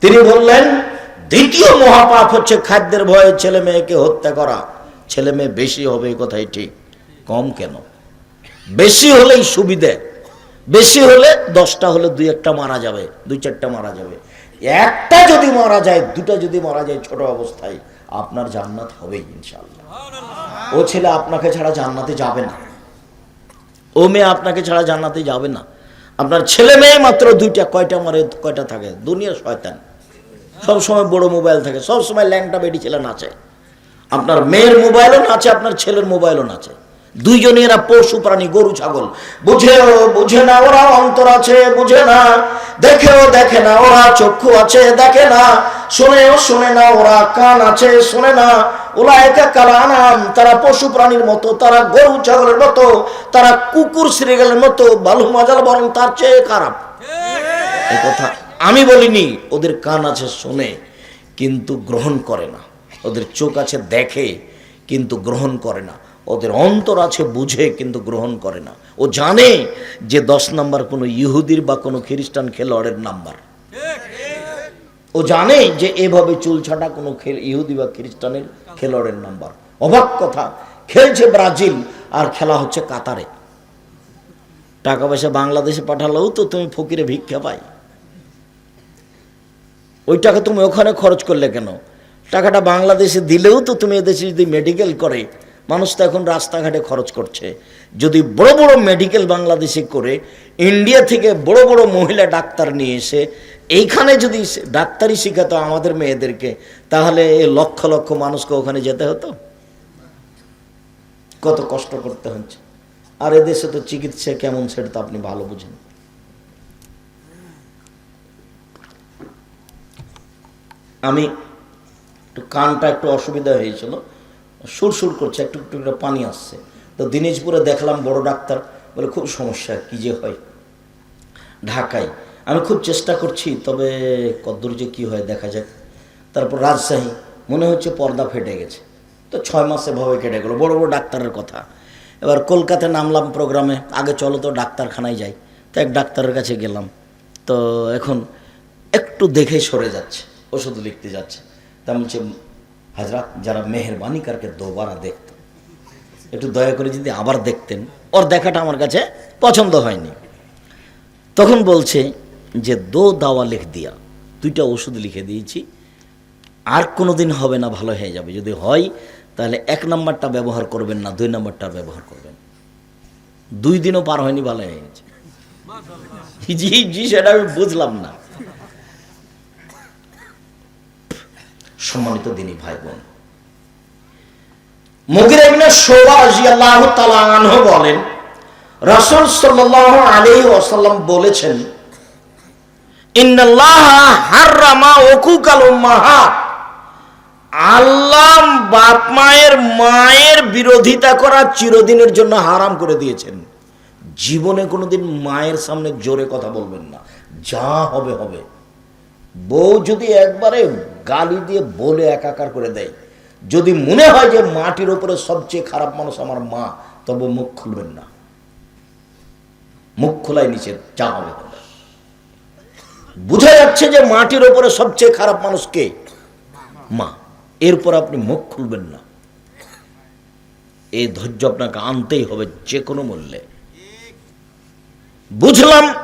তিনি বললেন, দ্বিতীয় মহাপাপ হচ্ছে খাদ্যের ভয়ে ছেলে মেয়েকে হত্যা করা। ছেলে মেয়ে বেশি হবে, এই কথাই ঠিক। কম কেন? বেশি হলেই সুবিধে। বেশি হলে দশটা হলে দুই একটা মারা যাবে, দুই চারটা মারা যাবে। একটা যদি মারা যায়, দুটা যদি মারা যায় ছোট অবস্থায়, আপনার জান্নাত হবেই ইনশাল্লাহ ও ছেলে আপনাকে ছাড়া জান্নাতে যাবে না। ও মেয়ে আপনাকে ছাড়া জান্নাতে যাবে না। আপনার ছেলে মেয়ে মাত্র দুইটা, কয়টা মারে, কয়টা থাকে? দুনিয়া শয়তান। সব সময় বড় মোবাইল থাকে সব সময় ল্যাংটা বেটি ছেলে নাচে। আপনার মেয়ের মোবাইলও নাচে, আপনার ছেলের মোবাইলও নাচে। দুইজনে এরা পশু প্রাণী, গরু, ছাগল। বুঝেও বুঝে না, ওরা অন্তর আছে, বুঝে না। দেখেও দেখে না, ওরা চক্ষু আছে, দেখে না। শোনেও শোনে না, ওরা কান আছে, শোনে না। ওরা একা কালানাম তারা পশু প্রাণীর মতো, তারা গরু, ছাগলের মতো, তারা কুকুর শ্রীগালের মতো, বালু মাজাল বরং তার চেয়ে খারাপ। কথা আমি বলিনি, ওদের কান আছে শোনে, কিন্তু গ্রহণ করে না। ওদের চোখ আছে দেখে, কিন্তু গ্রহণ করে না। ওদের অন্তর আছে বুঝে, কিন্তু গ্রহণ করে না। ও জানে যে দশ নাম্বার কোনো ইহুদির বা কোনো খ্রিস্টান খেলোয়াড়ের নাম্বার। ও জানে যে এভাবে চুল ছাটা কোনো ইহুদি বা খ্রিস্টানের খেলোয়াড়ের নাম্বার। অবাক কথা, খেলছে ব্রাজিল আর খেলা হচ্ছে কাতারে। টাকা পয়সা বাংলাদেশে পাঠালেও তো তুমি ফকিরে ভিক্ষা পাই ওই টাকা তুমি ওখানে খরচ করলে কেন? টাকাটা বাংলাদেশে দিলেও তো তুমি এদেশে যদি মেডিকেল করে, মানুষ তো এখন রাস্তাঘাটে খরচ করছে। যদি বড় বড় মেডিকেল বাংলাদেশে করে ইন্ডিয়া থেকে বড় বড় মহিলা ডাক্তার নিয়ে এসে, এইখানে যদি ডাক্তারি শেখাতো আমাদের মেয়েদেরকে, তাহলে লক্ষ লক্ষ মানুষকে ওখানে যেতে হতো? কত কষ্ট করতে হচ্ছে। আর এদেশে তো চিকিৎসা কেমন সেটা তো আপনি ভালো বুঝেন। আমি একটু কানটা একটু অসুবিধা হয়েছিল সুর সুর করছে, একটু একটু করে পানি আসছে। তো দিনাজপুরে দেখলাম বড় ডাক্তার, বলে, খুব সমস্যা, কি যে হয়? ঢাকায়। আমি খুব চেষ্টা করছি, তবে কদ্দূর যে কী হয় দেখা যাক। তারপর রাজশাহী, মনে হচ্ছে পর্দা ফেটে গেছে। তো ছয় মাসে ভাবে কেটে গেলো, বড় বড় ডাক্তারের কথা। এবার কলকাতায় নামলাম প্রোগ্রামে, আগে চলো তো ডাক্তারখানায় যাই। তো এক ডাক্তারের কাছে গেলাম। তো এখন একটু দেখে সরে যাচ্ছে। ওষুধ লিখতে যাচ্ছে। তা বলছে হাজরা যারা মেহরবানি কারকে দোবারা দেখত, একটু দয়া করে যদি আবার দেখতেন, ওর দেখাটা আমার কাছে পছন্দ হয়নি। তখন বলছে যে, দো দাওয়া লিখ দিয়া, দুইটা ওষুধ লিখে দিয়েছি, আর কোনো দিন হবে না, ভালো হয়ে যাবে। যদি হয়, তাহলে এক নাম্বারটা ব্যবহার করবেন না, দুই নাম্বারটা ব্যবহার করবেন দুই দিনও পার হয়নি, ভালো হয়ে গেছে। জি জি, সেটা আমি বুঝলাম না। সম্মানিত দিনী ভাই বোন মুগির ইবনে বলেন, রাসূল সাল্লাল্লাহু আলাইহি ওয়াসাল্লাম বলেছেন, ইন্নাল্লাহা হাররামা উকুকাল বাপ মায়ের মায়ের বিরোধিতা করা চিরদিনের জন্য হারাম করে দিয়েছেন। জীবনে কোনোদিন মায়ের সামনে জোরে কথা বলবেন না। যা হবে হবে। বউ যদি একবারে গালি দিয়ে বলে একাকার করে দেয়। যদি মনে হয় যে মাটির উপরে সবচেয়ে খারাপ মানুষ আমার মা, তবে মুখ খুলবেন না। মুখ খোলাই নিচে যা হবে। বোঝা যাচ্ছে যে মাটির উপরে সবচেয়ে খারাপ মানুষ কে? মা। এরপর আপনি মুখ খুলবেন না। এই ধৈর্য আপনাকে আনতেই হবে যে কোনো মূল্যে। বুঝলাম,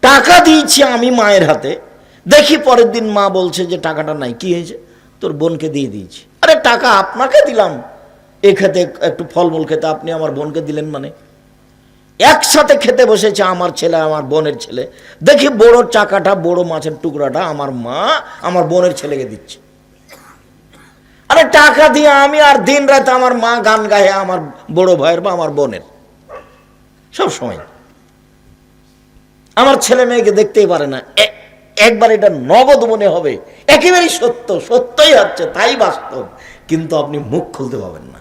টাকা দিয়েছি আমি মায়ের হাতে। দেখি পরের দিন মা বলছে যে টাকাটা নাই, কি হয়েছে? তোর বোনকে দিয়ে দিয়েছি। আরে টাকা আপনাকে দিলাম। এ খেতে একটু ফলমূল খেতে, আপনি আমার বোনকে দিলেন মানে। একসাথে খেতে বসেছে আমার ছেলে, আমার বোনের ছেলে। দেখি বড় চাকাটা, বড় মাছের টুকরাটা আমার মা আমার বোনের ছেলেকে দিচ্ছে। আরে টাকা দিয়ে আমি আর দিন রাতে আমার মা গান গায়ে, আমার বড় ভাইয়ের বা আমার বোনের। সব সময়। আমার ছেলে মেয়েকে দেখতেই পারে না। একবার এটা নগদ মনে হবে। একেবারেই সত্য, সত্যই হচ্ছে, তাই বাস্তব। কিন্তু আপনি মুখ খুলতে পাবেন না।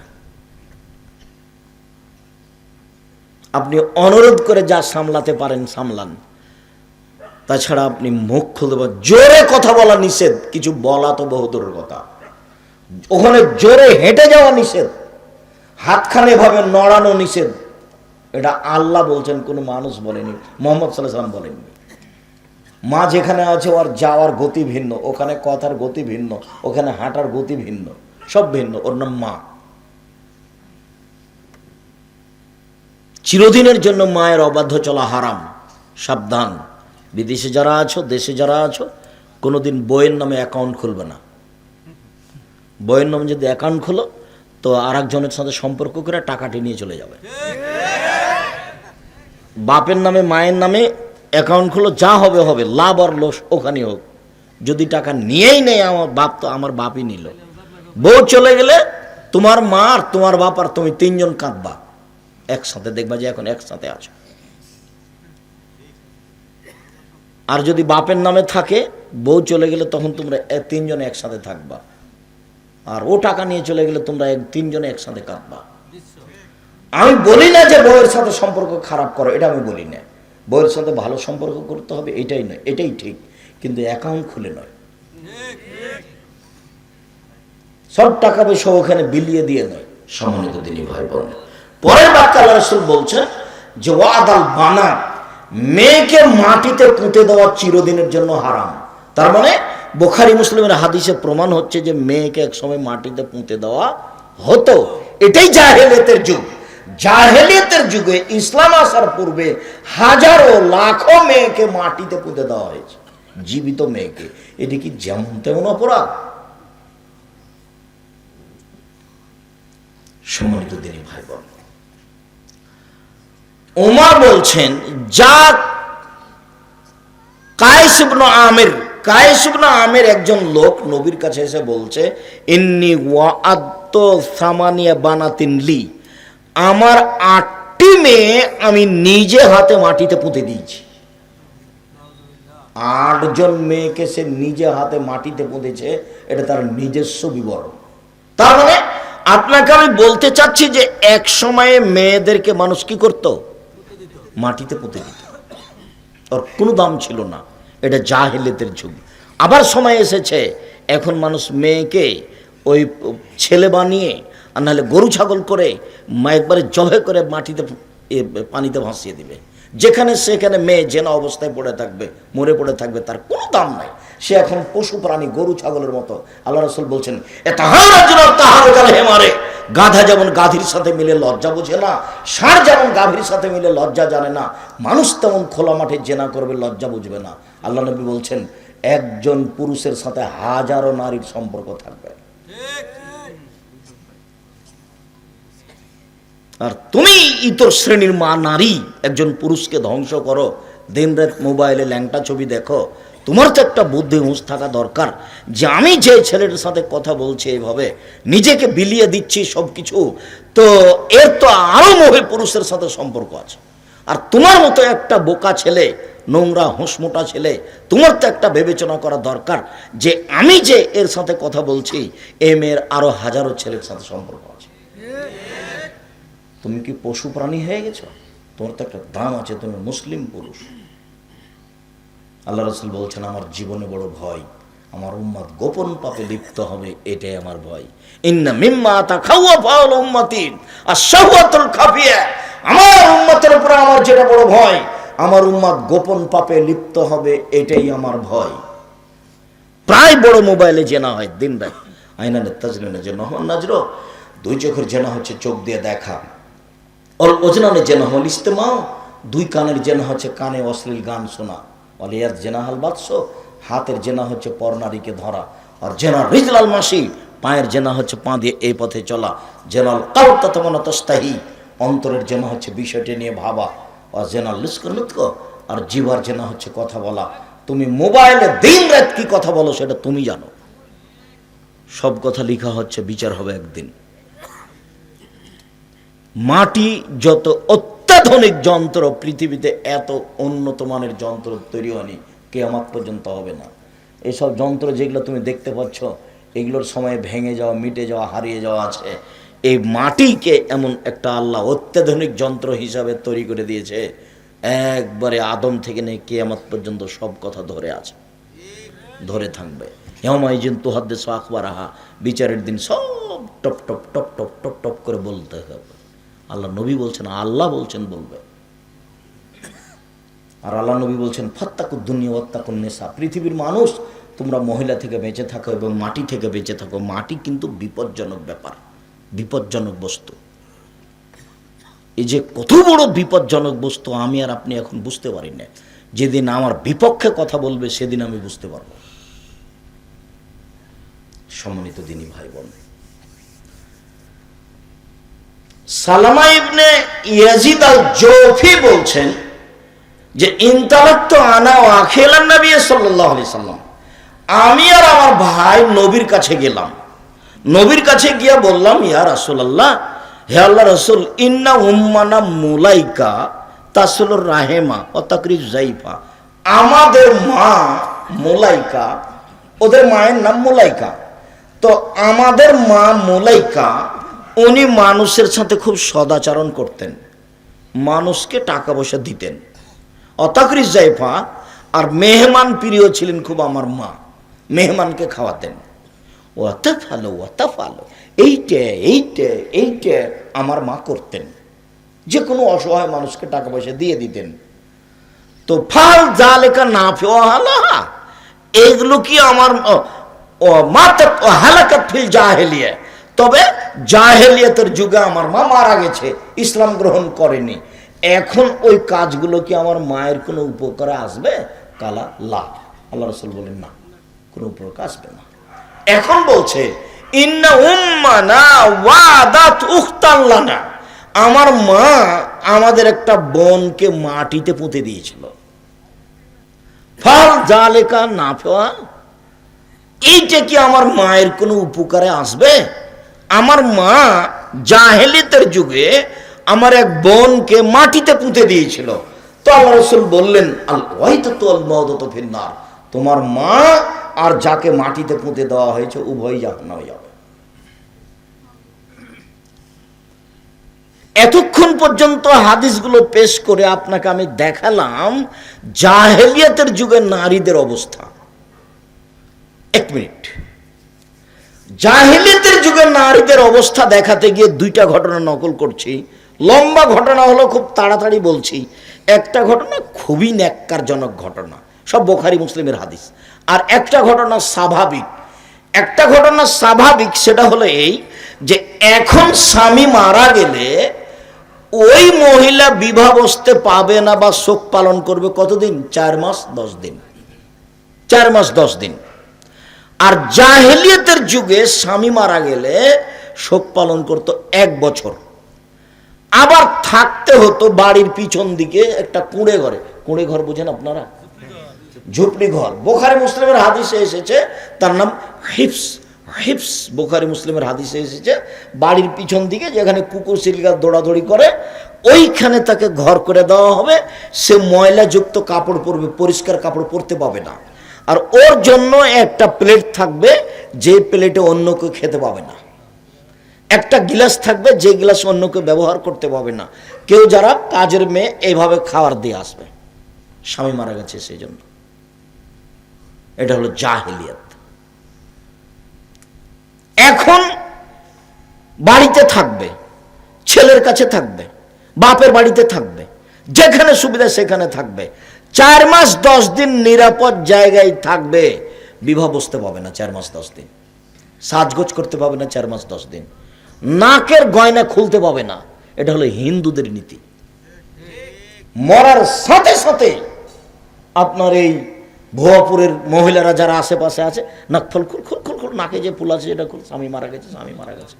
আপনি অনুরোধ করে যা সামলাতে পারেন, সামলান। তাছাড়া আপনি মুখ খুলতে পারেন জোরে কথা বলা নিষেধ। কিছু বলা তো বহুদূরের কথা। ওখানে জোরে হেঁটে যাওয়া নিষেধ। হাতখানে এভাবে নড়ানো নিষেধ। এটা আল্লাহ বলছেন, কোনো মানুষ বলেনি, মোহাম্মদ সাল্লাহ সাল্লাম বলেননি। মা যেখানে আছে ওর যাওয়ার গতি ভিন্ন ওখানে কথার গতি ভিন্ন ওখানে হাঁটার গতি ভিন্ন সব ভিন্ন ওর নাম মা। চিরদিনের জন্য মায়ের অবাধ্য চলা হারাম সাবধান। বিদেশে যারা আছো দেশে যারা আছো কোনোদিন বইয়ের নামে অ্যাকাউন্ট খুলবে না। বইয়ের নামে যদি অ্যাকাউন্ট খোলো তো আর একজনের সাথে সম্পর্ক করে টাকাটি নিয়ে চলে যাবে। বাপের নামে মায়ের নামে অ্যাকাউন্ট খুলো, যা হবে হবে, লাভ আর লস ওখানে হোক। যদি টাকা নিয়েই নেই, আমার বাপ তো আমার বাপই নিল। বউ চলে গেলে তোমার মা আর তোমার বাপ আর তুমি তিনজন কাঁদবা। একসাথে দেখবা যে এখন একসাথে আছো। আর যদি বাপের নামে থাকে, বউ চলে গেলে তখন তোমরা তিনজন একসাথে থাকবা। আর ও টাকা নিয়ে চলে গেলে তোমরা এক- তিনজনে একসাথে কাঁদবা। আমি বলি না যে বউয়ের সাথে সম্পর্ক খারাপ করো, এটা আমি বলি না। বউয়ের সাথে ভালো সম্পর্ক করতে হবে, এটাই নয়, এটাই ঠিক। কিন্তু অ্যাকাউন্ট খুলে নয়। সব টাকা পয়সা ওখানে বিলিয়ে দিয়ে নয়। সম্মানিত দিনী ভাই বোন পরের বাক্য রসুল বলছেন যে, ওয়াদাল বানা, মেয়েকে মাটিতে পুঁতে দেওয়া চিরদিনের জন্য হারাম। তার মানে বোখারি মুসলিমের হাদিসে প্রমাণ হচ্ছে যে, মেয়েকে একসময় মাটিতে পুঁতে দেওয়া হতো। এটাই জাহেলিয়তের যুগ। জাহেলিয়তের যুগে ইসলাম আসার পূর্বে হাজারো লাখো মেয়েকে মাটিতে পুঁতে দেওয়া হয়েছে, জীবিত মেয়েকে। এটি কি যেমন তেমন অপরাধ? সম্মানিত বলছেন, যা আমির, কায়েস ইবনে আমির একজন লোক নবীর কাছে এসে বলছে, ইন্নি ওয়াআদ্দ সামানিয়া বানাতিন লি। আমার আটটি মেয়ে আমি নিজে হাতে মাটিতে পুঁতে দিয়েছি। আটজন মেয়েকে সে নিজে হাতে মাটিতে পুঁতেছে, এটা তার নিজস্ব বিবরণ। তার মানে আপনাকে আমি বলতে চাচ্ছি যে এক সময়ে মেয়েদেরকে মানুষ কি করত? মাটিতে পুঁতে দিত। ওর কোনো দাম ছিল না। এটা জাহেলিয়তের যুগ। আবার সময় এসেছে, এখন মানুষ মেয়েকে ওই ছেলে বানিয়ে আর নাহলে গরু ছাগল করে মা একবারে জবে করে মাটিতে পানিতে ভাসিয়ে দিবে। যেখানে সেখানে মেয়ে জেনা অবস্থায় পড়ে থাকবে, মরে পড়ে থাকবে, তার কোনো দাম নাই। সে এখন পশু প্রাণী, গরু ছাগলের মতো। আল্লাহ রসুল বলছেন হেমারে গাধা যেমন গাধীর সাথে মিলে লজ্জা বোঝে না, ষাঁড় যেমন গাভীর সাথে মিলে লজ্জা জানে না, মানুষ তেমন খোলা মাঠে জেনা করবে, লজ্জা বুঝবে না। আল্লাহ নবী বলছেন, একজন পুরুষের সাথে হাজারো নারীর সম্পর্ক থাকবে। আর তুমি ইতর শ্রেণির মা নারী, একজন পুরুষকে ধ্বংস করো। দিন রাত মোবাইলে ল্যাংটা ছবি দেখো। তোমার তো একটা বুদ্ধি হুঁশ থাকা দরকার যে আমি যে ছেলেটার সাথে কথা বলছি এইভাবে, নিজেকে বিলিয়ে দিচ্ছি সব কিছু তো এর তো আরও মহে পুরুষের সাথে সম্পর্ক আছে। আর তোমার মতো একটা বোকা ছেলে, নোংরা হুঁসমোটা ছেলে, তোমার তো একটা বিবেচনা করা দরকার যে আমি যে এর সাথে কথা বলছি, এ মেয়ের আরও হাজারো ছেলের সাথে সম্পর্ক তুমি কি পশু প্রাণী হয়ে গেছো? তোমার তো একটা দাম আছে, তুমি মুসলিম পুরুষ। আল্লাহ রসুল বলছেন, আমার জীবনে বড় ভয়, আমার উম্মাদ গোপন পাপে লিপ্ত হবে, এটাই আমার ভয়। ইন্না মিম্মা তা খাওয়া ফাউল উম্মাতিন আর শাহওয়াতুল খাফিয়া, আমার উম্মতের উপরে আমার যেটা বড় ভয়, আমার উম্মাদ গোপন পাপে লিপ্ত হবে, এটাই আমার ভয়। প্রায় বড় মোবাইলে জেনা হয়, দিন রাত। আইনানে তাজরিনে যে নহন নাজরো, দুই চোখের জেনা হচ্ছে, চোখ দিয়ে দেখা। অল ওজনানে জেনা হল ইস্তেমাও দুই কানের জেনা হচ্ছে কানে অশ্লীল গান শোনা অলিয়ার জেনা হাল বাদশ হাতের জেনা হচ্ছে পরনারীকে ধরা আর জেনা রিজলাল মাসি পায়ের জেনা হচ্ছে পা দিয়ে এই পথে চলা জেনাল কাউতাতমনা তস্তাহি অন্তরের জেনা হচ্ছে বিষয়টি নিয়ে ভাবা আর জেনাল লুস্কলুৎক আর জিবার জেনা হচ্ছে কথা বলা তুমি মোবাইলে দিন রাত কি কথা বলো সেটা তুমি জানো সব কথা লেখা হচ্ছে বিচার হবে একদিন মাটি যত অত্যাধুনিক যন্ত্র পৃথিবীতে এত উন্নত মানের যন্ত্র তৈরি হয়নি কে কেয়ামাত পর্যন্ত হবে না। এসব যন্ত্র যেগুলো তুমি দেখতে পাচ্ছ, এগুলোর সময় ভেঙে যাওয়া, মিটে যাওয়া, হারিয়ে যাওয়া আছে। এই মাটিকে এমন একটা আল্লাহ অত্যাধুনিক যন্ত্র হিসাবে তৈরি করে দিয়েছে, একবারে আদম থেকে নিয়ে কেয়ামত পর্যন্ত সব কথা ধরে আছে, ধরে থাকবে। হেমাইজিন তুহাদ্দে আকবর আহা বিচারের দিন সব টপ টপ টপ টপ টপ টপ করে বলতে হবে। আল্লাহ নবী বলছেন, আল্লাহ বলছেন বলবে। আর আল্লাহ নবী বলছেন, ফত্তাকুদ দুনিয়া ওত্তাকুন নেশা পৃথিবীর মানুষ, তোমরা মহিলা থেকে বেঁচে থাকো এবং মাটি থেকে বেঁচে থাকো। মাটি কিন্তু বিপজ্জনক ব্যাপার, বিপজ্জনক বস্তু। এই যে কত বড় বিপজ্জনক বস্তু, আমি আর আপনি এখন বুঝতে পারি না। যেদিন আমার বিপক্ষে কথা বলবে, সেদিন আমি বুঝতে পারব। সম্মানিত দিনী ভাই বোন সালামা ইবনে ইয়াজিদ আল জোফি বলছেন যে, ইন্তালাক্ত আনা ও আখেলান নবী আলাইহি সাল্লাম। আমি আর আমার ভাই নবীর কাছে গেলাম। নবীর কাছে গিয়ে বললাম, ইয়া রাসূলুল্লাহ, হে আল্লাহ রাসূল, ইন্না উম্মানা মুলাইকা তাসলুর রাহেমা ও তাকরি জাইফা। আমাদের মা মুলাইকা, ওদের মায়ের নাম মুলাইকা। তো আমাদের মা মুলাইকা উনি মানুষের সাথে খুব সদাচরণ করতেন। মানুষকে টাকা পয়সা দিতেন। অতাকরিস জাইফা আর মেহমান প্রিয় ছিলেন খুব আমার মা। মেহমানকে খাওয়াতেন। ওয়াতা ফালো ওয়াতা ফালো এইটে এইটে এইটে আমার মা করতেন। যে কোনো অসহায় মানুষকে টাকা পয়সা দিয়ে দিতেন। তো ফাল যা লেখা না এগুলো কি আমার হালাকাত ফিল জাহেলিয়া। তবে জাহেলিয়াতের যুগে আমার মা মারা গেছে, ইসলাম গ্রহণ করেনি। এখন ওই কাজগুলো কি আমার মায়ের কোনো উপকারে আসবে? কালা, লা। আল্লাহ রসুল বলেন, না, কোনো উপকার আসবে না। এখন বলছে আমার মা আমাদের একটা বোনকে মাটিতে পুঁতে দিয়েছিল। ফাল জালেকা না ফেওয়া, এইটা কি আমার মায়ের কোনো উপকারে আসবে? আমার মা জাহেলিতের যুগে আমার এক বোনকে মাটিতে পুঁতে দিয়েছিল। তো আল্লাহ রসুল বললেন ফিন্নার তোমার মা আর যাকে মাটিতে পুঁতে দেওয়া হয়েছে উভয় জাহান্নামে যাবে। এতক্ষণ পর্যন্ত হাদিসগুলো পেশ করে আপনাকে আমি দেখালাম জাহেলিয়াতের যুগে নারীদের অবস্থা। এক মিনিট। জাহিলিয়াতের যুগে নারীদের অবস্থা দেখাতে গিয়ে দুইটা ঘটনা নকল করছি। লম্বা ঘটনা হলো খুব তাড়াতাড়ি বলছি, একটা ঘটনা খুবই ন্যাক্কারজনক ঘটনা, সব বোখারি মুসলিমের হাদিস। আর একটা ঘটনা স্বাভাবিক। একটা ঘটনা স্বাভাবিক, সেটা হলো এই যে এখন স্বামী মারা গেলে ওই মহিলা বিবাহ বসতে পাবে না বা শোক পালন করবে কতদিন? চার মাস, দশ দিন। চার মাস, দশ দিন। আর জাহেলিয়তের যুগে স্বামী মারা গেলে শোক পালন করত এক বছর। আবার থাকতে হতো বাড়ির পিছন দিকে একটা কুঁড়ে ঘরে। কুঁড়ে ঘর বুঝেন আপনারা? ঝুপড়ি ঘর। বোখারি মুসলিমের হাদিসে এসেছে, তার নাম হিপস হিপস বোখারি মুসলিমের হাদিসে এসেছে, বাড়ির পিছন দিকে যেখানে কুকুর সিলগা দৌড়াদৌড়ি করে, ওইখানে তাকে ঘর করে দেওয়া হবে। সে ময়লাযুক্ত কাপড় পরবে, পরিষ্কার কাপড় পরতে পাবে না। আর ওর জন্য একটা প্লেট থাকবে, যে প্লেটে অন্য কেউ খেতে পাবে না। একটা গিলাস থাকবে, যে গিলাস অন্য কেউ ব্যবহার করতে পাবে না। কেউ যারা কাজের মেয়ে এইভাবে খাবার দিয়ে আসবে। স্বামী মারা গেছে সেই জন্য। এটা হলো জাহেলিয়াত। এখন বাড়িতে থাকবে, ছেলের কাছে থাকবে, বাপের বাড়িতে থাকবে, যেখানে সুবিধা সেখানে থাকবে। চার মাস দশ দিন নিরাপদ জায়গায় থাকবে, বিবাহ বসতে পাবে না চার মাস দশ দিন। সাজগোজ করতে পাবে না চার মাস দশ দিন। নাকের গয়না খুলতে পাবে না, এটা হলো হিন্দুদের নীতি। মরার সাথে সাথে আপনার এই ভুয়াপুরের মহিলারা যারা আশেপাশে আছে, নাক ফল খুল খুল খুল খুল নাকে যে ফুল আছে এটা খুল, স্বামী মারা গেছে, স্বামী মারা গেছে।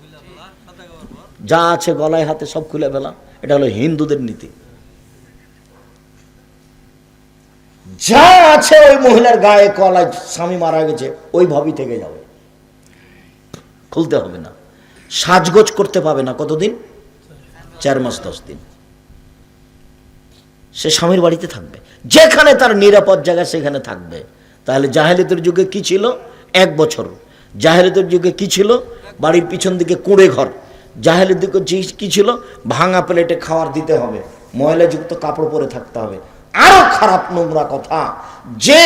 যা আছে গলায় হাতে সব খুলে ফেলা এটা হলো হিন্দুদের নীতি। যা আছে ওই মহিলার গায়ে কলায় স্বামী মারা গেছে ওইভাবেই থেকে যাবে। খুলতে হবে না। সাজগোজ করতে পাবে না কতদিন? চার মাস, দশ দিন। সে স্বামীর বাড়িতে থাকবে। যেখানে তার নিরাপদ জায়গা, সেখানে থাকবে। তাহলে জাহেলিদের যুগে কি ছিল? এক বছর। জাহেলিদের যুগে কি ছিল? বাড়ির পিছন দিকে কুঁড়ে ঘর। জাহেলির দিকে কি ছিল? ভাঙা প্লেটে খাওয়ার দিতে হবে। ময়লাযুক্ত কাপড় পরে থাকতে হবে। আরও খারাপ নোংরা কথা। যে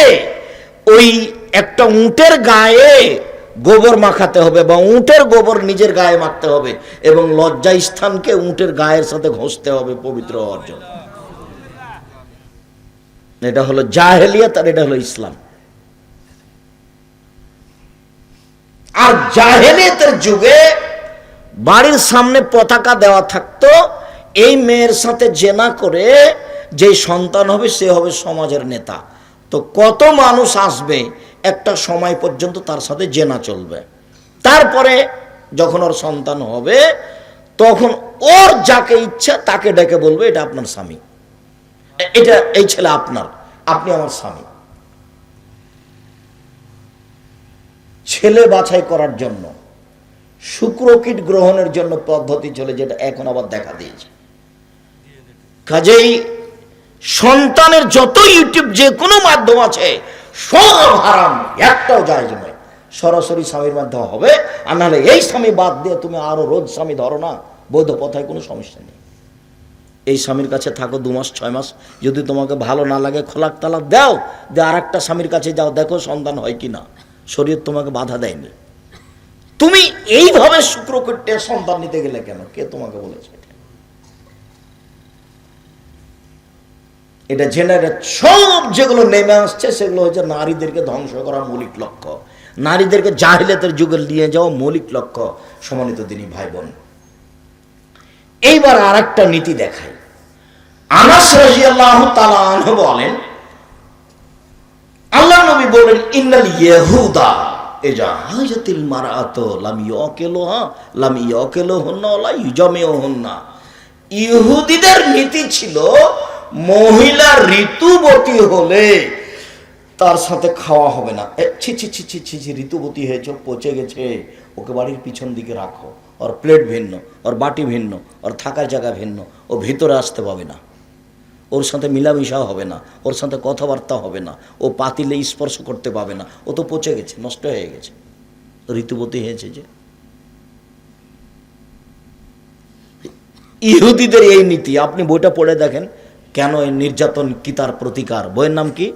ওই একটা উটের গায়ে গোবর মাখাতে হবে বা উটের গোবর নিজের গায়ে মাখতে হবে এবং লজ্জা স্থানকে উটের গায়ের সাথে ঘষতে হবে পবিত্র জন্য। এটা হলো জাহেলিয়াত আর এটা হলো ইসলাম। আর জাহেলিয়াতের যুগে বাড়ির সামনে পতাকা দেওয়া থাকতো, এই মেয়ের সাথে জেনা করে যে সন্তান হবে, সে হবে সমাজের নেতা। তো কত মানুষ আসবে, একটা সময় পর্যন্ত তার সাথে জেনা চলবে। তারপরে যখন ওর সন্তান হবে, তখন ওর যাকে ইচ্ছা তাকে ডেকে বলবে, এটা আপনার স্বামী। এটা এই ছেলে আপনার, আপনি আমার স্বামী। ছেলে বাছাই করার জন্য শুক্রকীট গ্রহণের জন্য পদ্ধতি চলে যেটা এখন আবার দেখা দিয়েছে। কাজেই সন্তানের যত ইউটিউব যে কোনো মাধ্যম আছে, সব হারাম। একটাও জায়জ নয়। সরাসরি স্বামীর মাধ্যমে হবে, আর নাহলে এই স্বামী বাদ দিয়ে তুমি আরও রোজ স্বামী ধরো না। বৈধ পথায় কোনো সমস্যা নেই। এই স্বামীর কাছে থাকো দু মাস, ছয় মাস। যদি তোমাকে ভালো না লাগে, খোলাক তালাক দাও। যে আর একটা স্বামীর কাছে যাও, দেখো সন্তান হয় কি না। শরীর তোমাকে বাধা দেয়নি। তুমি এইভাবে শুক্রকীটে সন্তান নিতে গেলে কেন? কে তোমাকে বলেছে? এটা? জেনারেট সব যেগুলো নেমে আসছে, সেগুলো হচ্ছে নারীদেরকে ধ্বংস করার মৌলিক লক্ষ্য। নারীদেরকে জাহিলাতের যুগে নিয়ে যাওয়া মৌলিক লক্ষ্য সমানিত দিনী ভাই বোন এইবার আর একটা নীতি দেখাই। আনাস রাজিয়াল্লাহু তাআলা বলেন, আল্লাহ নবী বলেন, ইন্নাল ইহুদা এজা হাজাতিল মারাত লাম ইয়াকিলুহা, লাম ইয়াকিলুহুন্না ওয়া লা ইউজামিউহুন্না। ইহুদিদের নীতি ছিল মহিলা ঋতুবতী হলে তার সাথে খাওয়া হবে না। ছি ছি ছি ঋতুবতী হয়েছে, পচে গেছে, ওকে বাড়ির পিছন দিকে রাখো। ওর প্লেট ভিন্ন, ওর বাটি ভিন্ন, ওর থাকার জায়গা ভিন্ন, ও ভিতরে আসতে পাবে না। ওর সাথে মিলামিশা হবে না, ওর সাথে কথাবার্তা হবে না, ও পাতিলে স্পর্শ করতে পাবে না, ও তো পচে গেছে, নষ্ট হয়ে গেছে। ঋতুবতী হয়েছে যে। ইহুদিদের এই নীতি, আপনি বইটা পড়ে দেখেন কেন এই নির্যাতন কি তার প্রতিকার? বইয়ের নাম কি?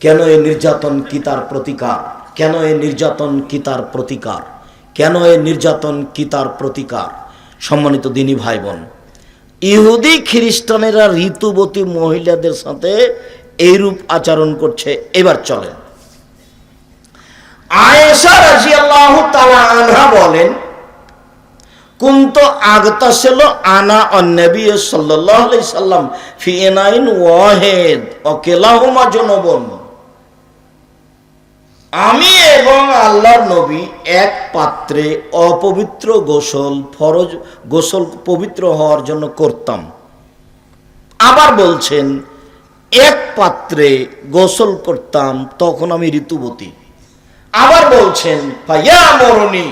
কেন এই নির্যাতন কি তার প্রতিকার? কেন এই নির্যাতন কি তার প্রতিকার? কেন এই নির্যাতন কি তার প্রতিকার? সম্মানিত দিনী ভাই বোন ইহুদি খ্রিস্টানেরা ঋতুবতী মহিলাদের সাথে এইরূপ আচরণ করছে। এবার চলেন। আয়েশা রাজিয়াল্লাহু তাআলা আনহা বলেন কুন্ত আগতাসেল আনা অন্নবী আলাইহি সাল্লাম ফি এনাইন ওয়াহিদ, অকেলাহুমা জনবন। আমি এবং আল্লাহর নবী এক পাত্রে অপবিত্র গোসল ফরজ, গোসল পবিত্র হওয়ার জন্য করতাম। আবার বলছেন, এক পাত্রে গোসল করতাম, তখন আমি ঋতুবতী। আবার বলছেন ভাইয়া মরণী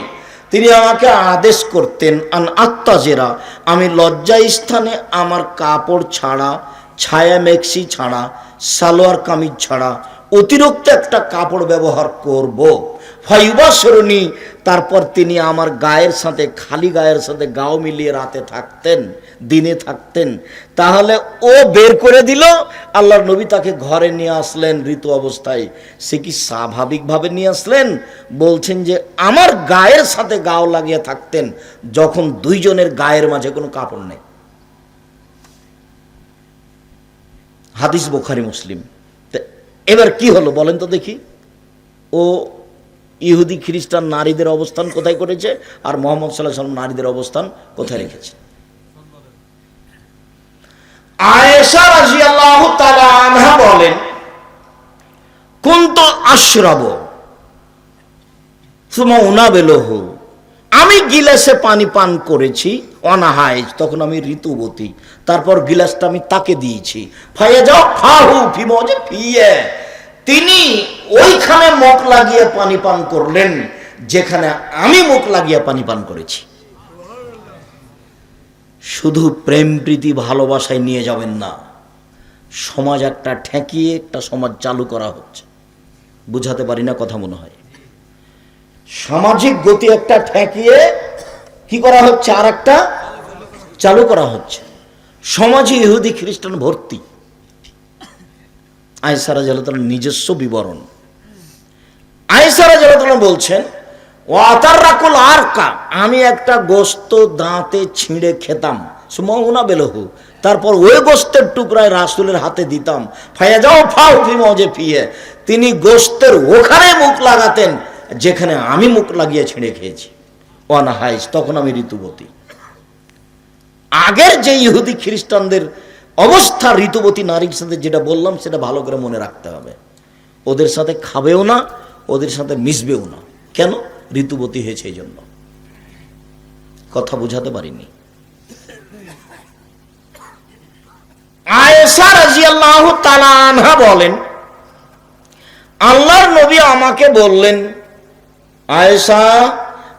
তিনি আমাকে আদেশ করতেন, আন আত্মাজেরা আমি লজ্জা স্থানে আমার কাপড় ছাড়া, ছায়া মেক্সি ছাড়া, সালোয়ার কামিজ ছাড়া অতিরিক্ত একটা কাপড় ব্যবহার করব। ফাইবাসরণী তারপর তিনি আমার গায়ের সাথে, খালি গায়ের সাথে গাও মিলিয়ে রাতে থাকতেন, দিনে থাকতেন। তাহলে ও বের করে দিল, আল্লাহর নবী তাকে ঘরে নিয়ে আসলেন ঋতু অবস্থায়। সে কি স্বাভাবিকভাবে নিয়ে আসলেন? বলছেন যে, আমার গায়ের সাথে গাও লাগিয়ে থাকতেন, যখন দুইজনের গায়ের মাঝে কোনো কাপড় নেই। হাদিস বোখারি, মুসলিম। এবার কি হলো বলেন তো দেখি। ও ইহুদি খ্রিস্টান নারীদের অবস্থান কোথায় করেছে? আর মোহাম্মদ সাল্লাহ সাল্লাম নারীদের অবস্থান কোথায় রেখেছে? আয়েশা রাজিয়াল্লাহু তাআলা আনহা বলেন আমি গিলাসে পানি পান করেছি, অনাহায়, তখন আমি ঋতুবতী। তারপর গিলাসটা আমি তাকে দিয়েছি। ফাইয়া যাও ফাহু ফিমজে ফিয়ে। তিনি ওইখানে মুখ লাগিয়ে পানি পান করলেন, যেখানে আমি মুখ লাগিয়ে পানি পান করেছি। শুধু প্রেম প্রীতি ভালোবাসায় নিয়ে যাবেন না, সমাজ একটা ঠেকিয়ে একটা সমাজ চালু করা হচ্ছে। বুঝাতে পারি না কথা মনে হয়। সামাজিক গতি একটা ঠেকিয়ে কি করা হচ্ছে? আর একটা চালু করা হচ্ছে। সমাজে ইহুদি, খ্রিস্টান ভর্তি। আয়সারা জালাতার নিজস্ব বিবরণ। আয়সারা জালাতাল বলছেন আমি একটা গোস্ত দাঁতে ছিঁড়ে খেতাম। সুমনা বেলহু, তারপর ওই গোস্তের টুকরায় রাসুলের হাতে দিতাম। ফাইয়া যাও ফাও ফি মজে ফিয়ে তিনি গোস্তের ওখানে মুখ লাগাতেন, যেখানে আমি মুখ লাগিয়ে ছিঁড়ে খেয়েছি। অনাহাইজ তখন আমি ঋতুবতী। আগের যে ইহুদি খ্রিস্টানদের অবস্থা ঋতুবতী নারীর সাথে যেটা বললাম, সেটা ভালো করে মনে রাখতে হবে। ওদের সাথে খাবেও না, ওদের সাথে মিশবেও না। কেন? ঋতুবতী হয়েছে এই জন্য। কথা বুঝাতে পারিনি। আয়েশা রাজিয়াল্লাহু বলেন, আল্লাহর নবী আমাকে বললেন, আয়েশা,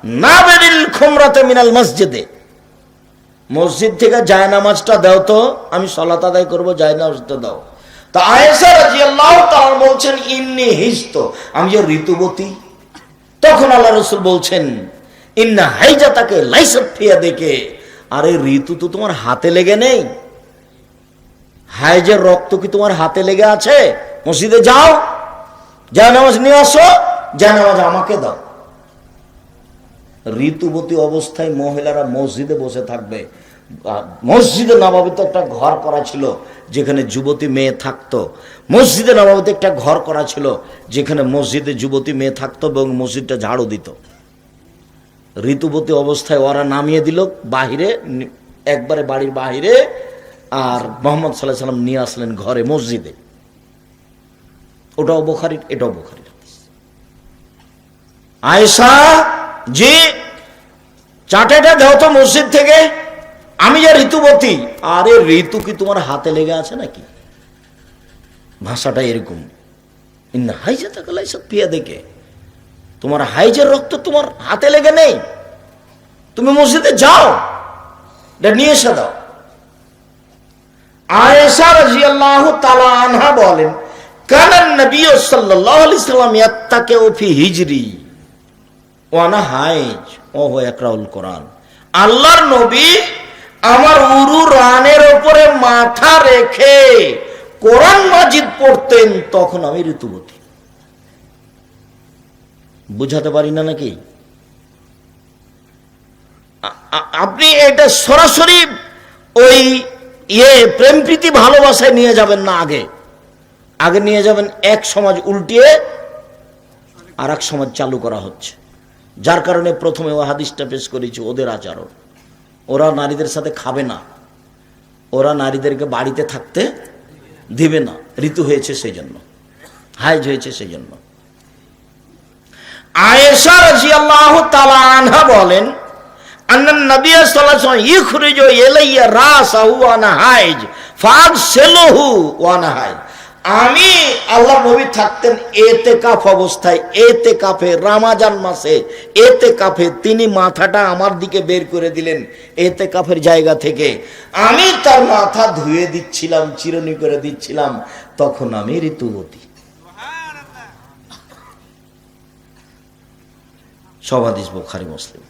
না বেরিল খুমরাতে মিনাল মসজিদে। মসজিদ থেকে জায়নামাজটা দাও তো, আমি সলাত আদায় করব জায়নামাজটা দাও। তা আয়েশা রাজিয়াল্লাহু তাআলা বলছেন, ইন্নি হিস্ত আমি যে ঋতুবতী। তখন আল্লাহ রসুল বলছেন, ইন্না হাইজা তাকে লাইসত ফিয়া দেখে। আরে ঋতু তো তোমার হাতে লেগে নেই। হাইজের রক্ত কি তোমার হাতে লেগে আছে? মসজিদে যাও জায়নামাজ নিয়ে আসো জায়নামাজ আমাকে দাও। ঋতুবতী অবস্থায় মহিলারা মসজিদে বসে থাকবে। মসজিদে নবাবিতে একটা ঘর করা ছিল, যেখানে যুবতী মেয়ে থাকতো। মসজিদে নবাবিতে একটা ঘর করা ছিল, যেখানে মসজিদে যুবতী মেয়ে থাকতো এবং মসজিদটা ঝাড়ু দিত। ঋতুবতী অবস্থায় ওরা নামিয়ে দিল, বাহিরে একবারে বাড়ির বাহিরে, আর মোহাম্মদ সাল্লাহ সাল্লাম নিয়ে আসলেন ঘরে, মসজিদে। ওটাও বোখারির, এটাও বোখারির আয়েশা যে চাটাটা দাও তো মসজিদ থেকে। আমি যে ঋতুবতী, আরে ঋতু কি তোমার হাতে লেগে আছে নাকি? ভাষাটা এরকম। পিয়া দেখে। তোমার হাইজের রক্ত তোমার হাতে লেগে নেই। তুমি মসজিদে যাও। নিয়ে এসে দাও। আনহা বলেন হিজরি। হাইজ কোরআন। আল্লাহর নবী আমার উরু রানের ওপরে মাথা রেখে কোরআন মাজিদ পড়তেন, তখন আমি ঋতুবতী। বুঝাতে পারি না নাকি? আপনি এটা সরাসরি ওই ইয়ে প্রেম প্রীতি ভালোবাসায় নিয়ে যাবেন না আগে? আগে নিয়ে যাবেন এক সমাজ উল্টিয়ে আর এক সমাজ চালু করা হচ্ছে। যার কারণে প্রথমে ও হাদিসটা পেশ করেছি, ওদের আচরণ। ওরা নারীদের সাথে খাবে না। ওরা নারীদেরকে বাড়িতে থাকতে দিবে না। ঋতু হয়েছে সেই জন্য হাইজ হয়েছে সেই জন্য আয়েশা আনহা বলেন, আন্নান নবী সাল্লাল্লাহু আলাইহি ওয়াসাল্লাম ইখরিজু ইলাইয়া রাসাহু আনা হাইজ ওয়ানা হাইজ আমি আল্লাহ নবী থাকতেন এতে কাফ অবস্থায় এতে কাফে রামাজান মাসে এতে কাফে তিনি মাথাটা আমার দিকে বের করে দিলেন এতে কাফের জায়গা থেকে। আমি তার মাথা ধুয়ে দিচ্ছিলাম, চিরনি করে দিচ্ছিলাম, তখন আমি ঋতুবতী সবাদিস বোখারি, মুসলিম।